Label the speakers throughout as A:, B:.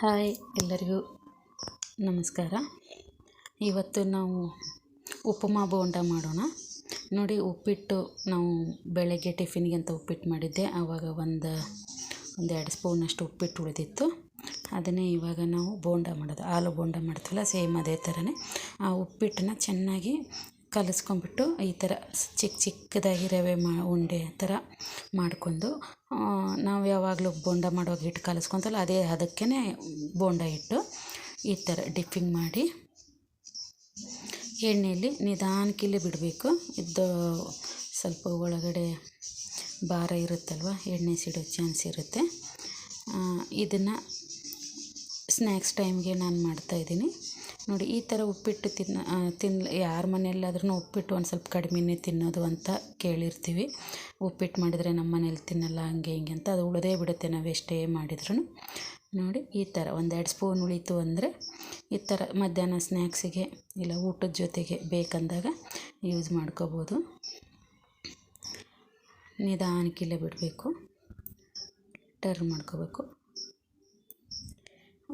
A: Hi ಎಲ್ಲರಿಗೂ ನಮಸ್ಕಾರ. ಇವತ್ತು ನಾವು ಉಪಮಾ ಬೋಂಡ ಮಾಡೋಣ. ನೋಡಿ ಉಪ್ಪಿಟ್ಟು ನಾವು ಬೆಳಗ್ಗೆ ಟಿಫಿನ್ಗೆ ಅಂತ ಉಪ್ಪಿಟ್ಟು ಮಾಡಿದ್ದೆ. ಆವಾಗ ಒಂದು ಒಂದೆರಡು ಸ್ಪೂನಷ್ಟು ಉಪ್ಪಿಟ್ಟು ಉಳಿದಿತ್ತು. ಅದನ್ನೇ ಇವಾಗ ನಾವು ಬೋಂಡ ಮಾಡೋದು. ಆಲೂ ಬೋಂಡ ಮಾಡ್ತೀವಲ್ಲ, ಸೇಮ್ ಅದೇ ಥರನೇ ಆ ಉಪ್ಪಿಟ್ಟನ್ನ ಚೆನ್ನಾಗಿ ಕಲಸ್ಕೊಂಬಿಟ್ಟು ಈ ಥರ ಚಿಕ್ಕ ಚಿಕ್ಕದಾಗಿ ರವೆ ಮಾ ಉಂಡೆ ಥರ ಮಾಡಿಕೊಂಡು ನಾವು ಯಾವಾಗಲೂ ಬೋಂಡ ಮಾಡುವಾಗ ಹಿಟ್ಟು ಕಲಸ್ಕೊತಲ್ಲ ಅದೇ ಅದಕ್ಕೇ ಬೋಂಡ ಹಿಟ್ಟು ಈ ಥರ ಡಿಪ್ಪಿಂಗ್ ಮಾಡಿ ಎಣ್ಣೆಯಲ್ಲಿ ನಿಧಾನಕ್ಕಿಲ್ಲಿ ಬಿಡಬೇಕು. ಇದು ಸ್ವಲ್ಪ ಒಳಗಡೆ ಭಾರ ಇರುತ್ತಲ್ವ, ಎಣ್ಣೆ ಸಿಡೋ ಚಾನ್ಸ್ ಇರುತ್ತೆ. ಇದನ್ನು ಸ್ನ್ಯಾಕ್ಸ್ ಟೈಮ್ಗೆ ನಾನು ಮಾಡ್ತಾಯಿದ್ದೀನಿ ನೋಡಿ, ಈ ಥರ ಉಪ್ಪಿಟ್ಟು ತಿನ್ನ ತಿನ್ ಯಾರ ಮನೆಯಲ್ಲಾದ್ರೂ ಉಪ್ಪಿಟ್ಟು ಒಂದು ಸ್ವಲ್ಪ ಕಡಿಮೆನೇ ತಿನ್ನೋದು ಅಂತ ಕೇಳಿರ್ತೀವಿ. ಉಪ್ಪಿಟ್ಟು ಮಾಡಿದರೆ ನಮ್ಮ ಮನೇಲಿ ತಿನ್ನಲ್ಲ, ಹಂಗೆ, ಹಿಂಗೆ ಅಂತ ಅದು ಉಳದೇ ಬಿಡುತ್ತೆ ನಾವು ಎಷ್ಟೇ ಮಾಡಿದ್ರೂ ನೋಡಿ, ಈ ಥರ ಒಂದೆರಡು ಸ್ಪೂನ್ ಉಳೀತು ಅಂದರೆ ಈ ಥರ ಮಧ್ಯಾಹ್ನ ಸ್ನ್ಯಾಕ್ಸಿಗೆ ಇಲ್ಲ ಊಟದ ಜೊತೆಗೆ ಬೇಕಂದಾಗ ಯೂಸ್ ಮಾಡ್ಕೋಬೋದು. ನಿಧಾನಕ್ಕಿಲ್ಲೇ ಬಿಡಬೇಕು. ಟರ್ನ್ ಮಾಡ್ಕೋಬೇಕು.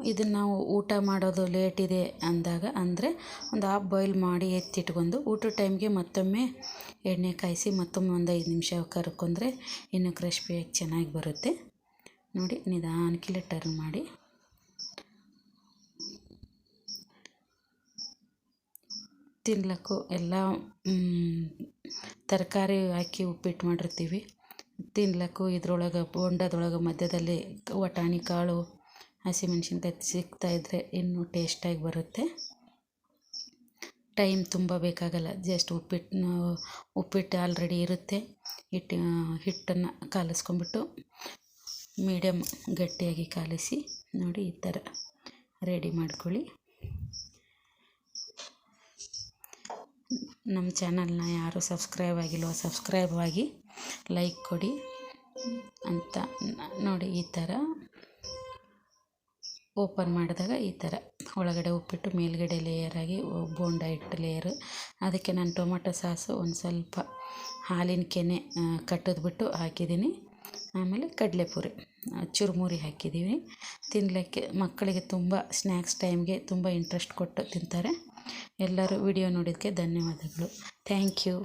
A: ಇದನ್ನು ನಾವು ಊಟ ಮಾಡೋದು ಲೇಟ್ ಇದೆ ಅಂದಾಗ ಅಂದರೆ ಒಂದು ಹಾಫ್ ಬಾಯ್ಲ್ ಮಾಡಿ ಎತ್ತಿಟ್ಕೊಂಡು ಊಟದ ಟೈಮ್ಗೆ ಮತ್ತೊಮ್ಮೆ ಎಣ್ಣೆ ಕಾಯಿಸಿ ಮತ್ತೊಮ್ಮೆ ಒಂದು ಐದು ನಿಮಿಷ ಕರ್ಕೊಂಡ್ರೆ ಇನ್ನೂ ಕ್ರಿಸ್ಪಿಯಾಗಿ ಚೆನ್ನಾಗಿ ಬರುತ್ತೆ. ನೋಡಿ ನಿಧಾನಕ್ಕೆ ಟರ್ನ್ ಮಾಡಿ. ತಿನ್ಲಕ್ಕೂ ಎಲ್ಲ ತರಕಾರಿ ಹಾಕಿ ಉಪ್ಪಿಟ್ಟು ಮಾಡಿರ್ತೀವಿ. ತಿನ್ಲಿಕ್ಕೂ ಇದ್ರೊಳಗೆ, ಬೋಂಡದೊಳಗೆ ಮಧ್ಯದಲ್ಲಿ ವಟಾಣಿ ಕಾಳು ಹಸಿಮೆಣ್ಸಿನ್ಕಾಯಿ ಸಿಗ್ತಾಯಿದ್ರೆ ಇನ್ನೂ ಟೇಸ್ಟಾಗಿ ಬರುತ್ತೆ. ಟೈಮ್ ತುಂಬ ಬೇಕಾಗಲ್ಲ, ಜಸ್ಟ್ ಉಪ್ಪಿಟ್ಟು ಉಪ್ಪಿಟ್ಟು ಆಲ್ರೆಡಿ ಇರುತ್ತೆ. ಹಿಟ್ಟು, ಹಿಟ್ಟನ್ನು ಕಾಲಿಸ್ಕೊಂಬಿಟ್ಟು ಮೀಡಿಯಮ್ ಗಟ್ಟಿಯಾಗಿ ಕಾಲಿಸಿ ನೋಡಿ ಈ ಥರ ರೆಡಿ ಮಾಡ್ಕೊಳ್ಳಿ. ನಮ್ಮ ಚಾನಲ್ನ ಯಾರು ಸಬ್ಸ್ಕ್ರೈಬ್ ಆಗಿಲ್ವೋ ಸಬ್ಸ್ಕ್ರೈಬ್ ಆಗಿ ಲೈಕ್ ಕೊಡಿ ಅಂತ ನೋಡಿ ಈ ಥರ ಓಪನ್ ಮಾಡಿದಾಗ ಈ ಥರ. ಒಳಗಡೆ ಉಪ್ಪಿಟ್ಟು, ಮೇಲ್ಗಡೆ ಲೇಯರಾಗಿ ಬೋಂಡ ಹಿಟ್ಟು ಲೇಯರು ಅದಕ್ಕೆ ನಾನು ಟೊಮೊಟೊ ಸಾಸು ಒಂದು ಸ್ವಲ್ಪ ಹಾಲಿನ ಕೆನೆ ಕಟ್ಟಿದ್ಬಿಟ್ಟು ಹಾಕಿದ್ದೀನಿ. ಆಮೇಲೆ ಕಡಲೆಪುರಿ ಚುರುಮುರಿ ಹಾಕಿದ್ದೀವಿ. ತಿನ್ನಲಿಕ್ಕೆ ಮಕ್ಕಳಿಗೆ ತುಂಬ ಸ್ನ್ಯಾಕ್ಸ್ ಟೈಮ್ಗೆ ತುಂಬ ಇಂಟ್ರೆಸ್ಟ್ ಕೊಟ್ಟು ತಿಂತಾರೆ. ಎಲ್ಲರೂ ವಿಡಿಯೋ ನೋಡಿದ್ದಕ್ಕೆ ಧನ್ಯವಾದಗಳು. Thank you